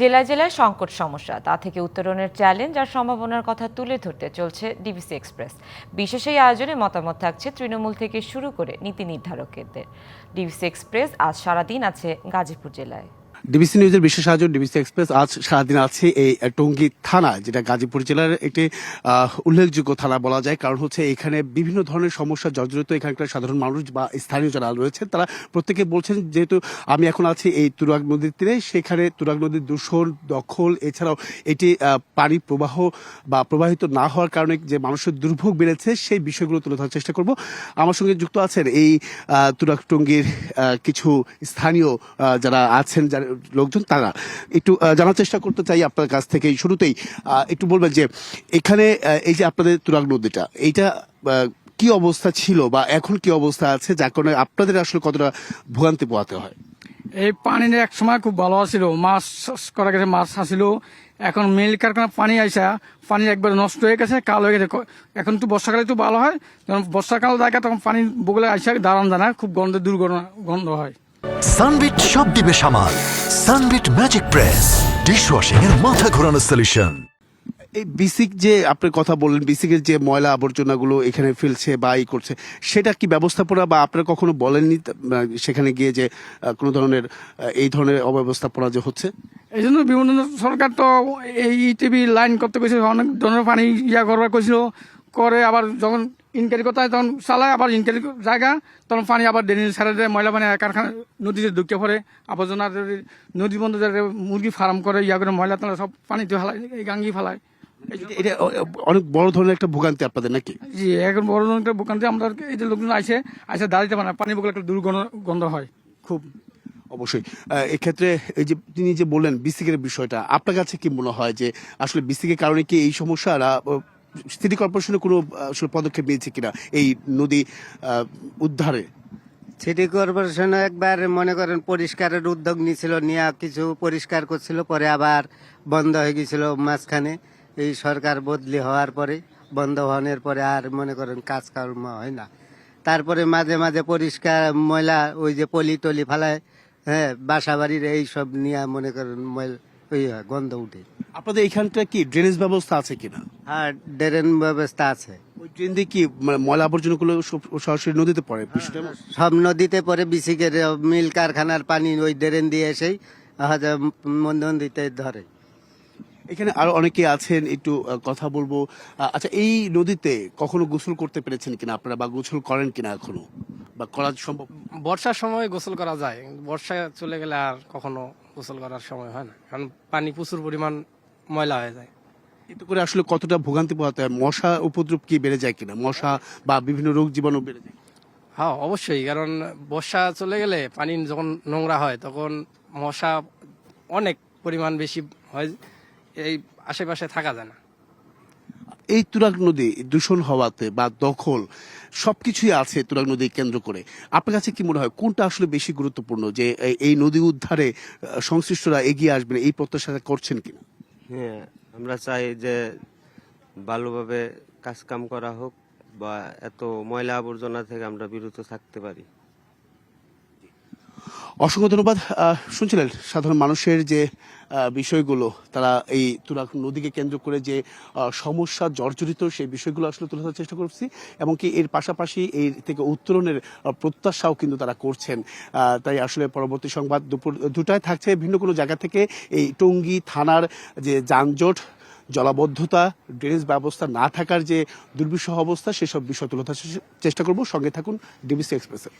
জেলায় জেলায় সংকট সমস্যা। তা থেকে উত্তরণের চ্যালেঞ্জ আর সম্ভাবনার কথা তুলে ধরতে চলছে ডিবিসি এক্সপ্রেস বিশেষ এই আয়োজনে মতামত থাকছে তৃণমূল থেকে শুরু করে নীতি নির্ধারকদের। ডিবিসি এক্সপ্রেস আজ সারাদিন আছে গাজীপুর জেলায়। ডিবিসি নিউজের বিশেষ আয়োজন ডিবিসি এক্সপ্রেস আজ সারাদিন আছে এই টঙ্গী থানা, যেটা গাজীপুর জেলার একটি উল্লেখযোগ্য থানা বলা যায়। কারণ হচ্ছে এখানে বিভিন্ন ধরনের সমস্যা জর্জরিত। এখানকার সাধারণ মানুষ বা স্থানীয় যারা রয়েছেন, তারা প্রত্যেকে বলছেন যেহেতু আমি এখন আছি এই তুরাগ নদীর তীরে, সেখানে তুরাগ নদীর দূষণ, দখল, এছাড়াও এটি পানি প্রবাহ বা প্রবাহিত না হওয়ার কারণে যে মানুষের দুর্ভোগ বেড়েছে, সেই বিষয়গুলো তুলে ধরার চেষ্টা করব। আমার সঙ্গে যুক্ত আছেন এই তুরাগ টঙ্গীর কিছু স্থানীয় যারা আছেন, যারা লোকজন, তারা একটু জানার চেষ্টা করতে চাই আপনার কাছ থেকে শুরুতেই। একটু বলবেন যে, এখানে এই যে আপনাদের তুরাগ নদীটা, এইটা কি অবস্থা ছিল বা এখন কি অবস্থা আছে, যার কারণে আপনাদের আসলে কতটা ভোগান্তি পোহাতে হয়? এই পানির এক সময় খুব ভালো আছিল। মাছ করা গেছে, মাছ আসছিল এখন মিল কারখানা পানি আইসা, পানি একবার নষ্ট হয়ে গেছে, কাল হয়ে গেছে। এখন তো বর্ষাকালে তো ভালো হয়। যখন বর্ষাকাল দেখা, তখন পানি বগলে আইসা দাঁড়ান জানা খুব গন্ধে দুর্ঘটনা, গন্ধ হয়। সানবিট সব দিবে সামাল। সানবিট ম্যাজিক প্রেস ডিশওয়াশিং এর মাথা ঘোরানো সলিউশন এই বিসিক যে আপনি কথা বললেন বিসিকের যে ময়লা আবর্জনাগুলো এখানে ফেলছে বা ই করছে সেটা কি ব্যবস্থাপনা বা আপনারা কখনো বলেননি সেখানে গিয়ে যে কোনো ধরনের এই ধরনের অব্যবস্থাপনা যে হচ্ছে? এই জন্য বিভিন্ন সরকার তো এই টিভি লাইন করতে কইছিল অনেক ধরনের পানি ইয়া করবার কইছিল। করে আবার যখন ইনকারি করতে হয় তখন চালায় আবার ইনকারি জায়গা তখন পানি আবার ড্রেনেজ ছাড়া দেয় ময়লা পানি কারখানা নদীতে ঢুকে পড়ে আবর্জনা নদী বন্ধ মুরগি ফার্ম করে ইয়া করে ময়লা তোলা সব পানিতে ফেলায় এই গাঙ্গি ফেলায়। এটা অনেক বড় ধরনের একটা ভোগান্তি আপনাদের নাকি? জি এখন বড় ধরনের একটা থেকে আমরা এই যে লোকজন আইসে আইসে দাঁড়িয়ে পারে না পানি বগলে একটা দুর্গন্ধ গন্ধ হয় খুব। অবশ্যই। এক্ষেত্রে এই যে তিনি যে বললেন বিসিকের বিষয়টা আপনার কাছে কি মনে হয় যে আসলে বিসিকের কারণে কি এই সমস্যা সিটি কর্পোরেশনে কোনো পদক্ষেপ নিয়েছে কিনা এই নদী উদ্ধারে? সিটি কর্পোরেশন একবার মনে করেন পরিষ্কারের উদ্যোগ নিয়েছিল, নিয়ে কিছু পরিষ্কার করছিল, পরে আবার বন্ধ হয়ে গেছিল মাঝখানে। এই সরকার বদলি হওয়ার পরে, বন্ধ হওয়ার পরে আর মনে করেন কাজকর্ম হয় না। তারপরে মাঝে মাঝে পরিষ্কার ময়লা, ওই যে পলি টলি ফেলায় হ্যাঁ বাসা বাড়ির এই সব নিয়ে মনে করেন ময়লা ওই হয়, গন্ধ উঠে। আপনাদের এখানটা কি ড্রেনেজ ব্যবস্থা আছে কিনা? আর ড্রেন ব্যবস্থা আছে। ওই ট্রেন দিয়ে কি মানে ময়লা আবর্জনাগুলো সব- সরাসরি নদীতে পড়ে সব নদীতে পরে বিসিকের মিল কারখানার পানি ওই ড্রেন দিয়ে এসেই হয়তো নদীতে ধরে। এখানে আরও অনেকে আছেন একটু কথা বলব। আচ্ছা এই নদীতে কখনো গোসল করতে পেরেছেন কিনা আপনারা বা গোসল করেন কিনা এখনও? বা করা সম্ভব? বর্ষার সময় গোসল করা যায় বর্ষা চলে গেলে আর কখনো গোসল করার সময় হয় না। কারণ পানি প্রচুর পরিমাণ ময়লা হয়ে যায়। এতে করে আসলে কতটা ভোগান্তি পোহাতে হয়? মশা উপদ্রব কি বেড়ে যায় কিনা? মশা বা বিভিন্ন রোগ জীবাণু বেড়ে যায় হ্যাঁ অবশ্যই। কারণ বর্ষা চলে গেলে পানি যখন নোংরা হয় তখন মশা অনেক পরিমাণ বেশি হয়। এই আশেপাশে থাকা যায় না। এই তুরাগ নদী দূষণ হওয়াতে বা দখল, সবকিছুই আছে তুরাগ নদী কেন্দ্র করে। আপনার কাছে কি মনে হয়, কোনটা আসলে বেশি গুরুত্বপূর্ণ যে এই- নদী উদ্ধারে সংশ্লিষ্টরা এগিয়ে আসবেন, এই প্রত্যাশা করছেন কিনা? হ্যাঁ আমরা চাই যে ভালোভাবে কাজকাম করা হোক বা এত ময়লা আবর্জনা থেকে আমরা বিরত থাকতে পারি। অসংখ্য ধন্যবাদ। শুনছিলেন সাধারণ মানুষের যে বিষয়গুলো, তারা এই তুরাগ নদীকে কেন্দ্র করে যে সমস্যা জর্জরিত, সেই বিষয়গুলো আসলে তুলে ধরার চেষ্টা করছি, এবং কি এর পাশাপাশি এই থেকে উত্তরণের প্রত্যাশাও কিন্তু তারা করছেন। তাই আসলে পরবর্তী সংবাদ দুপুর দুটায় থাকছে। ভিন্ন কোনো জায়গা থেকে এই টঙ্গী থানার যে যানজট, জলাবদ্ধতা ড্রেনেজ ব্যবস্থা না থাকার যে দুর্বিষহ অবস্থা, সেসব বিষয় তুলে ধরার চেষ্টা করব। সঙ্গে থাকুন ডিবিসি এক্সপ্রেসের